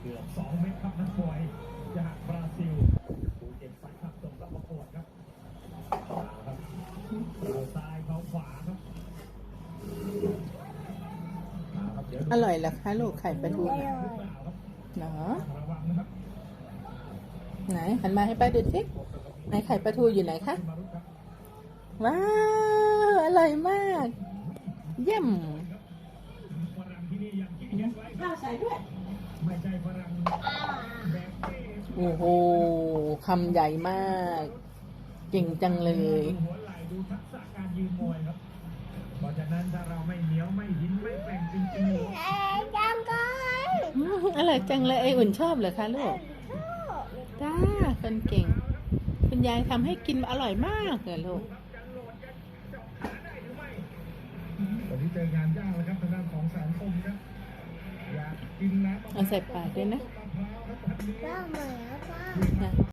เกือบสองเมตรครับนักมวยจากบราซิลผู้เก็บสายขับส่งรับประกวดครับเอาครับเอาซ้ายเขาขวาครับเอาครับเดี๋ยวดูอร่อยเหรอคะลูกไข่ปลาทูอน่ะร่อยเนาะระวังนะครับไหนหันมาให้ป้าดูสิไหนไข่ปลาทูอยู่ไหนคะมารุครับว้าวอร่อยมาก เยี่ยมฝรั่งที่นี่ยังคิดเห็นไว้ครับข้าวใส่ด้วย โอ้โหคำใหญ่มาก เก่งจังเลยดูหัวไหล่ดูทักษะการยืนมวยครับเพราะฉะนั้นถ้าเราไม่เหนียวไม่หินไม่แกร่งจริงๆเอ้ยจังกันอืมอร่อยจังเลยไออุ่นชอบเหรอคะลูกจ้าคนเก่ง คุณยายทำให้กินอร่อยมากเลยลูกวันนี้เจองานยากเลยครับทางด้านของแสนคม เอาใส่ปากด้วยนะมะพร้าวครับ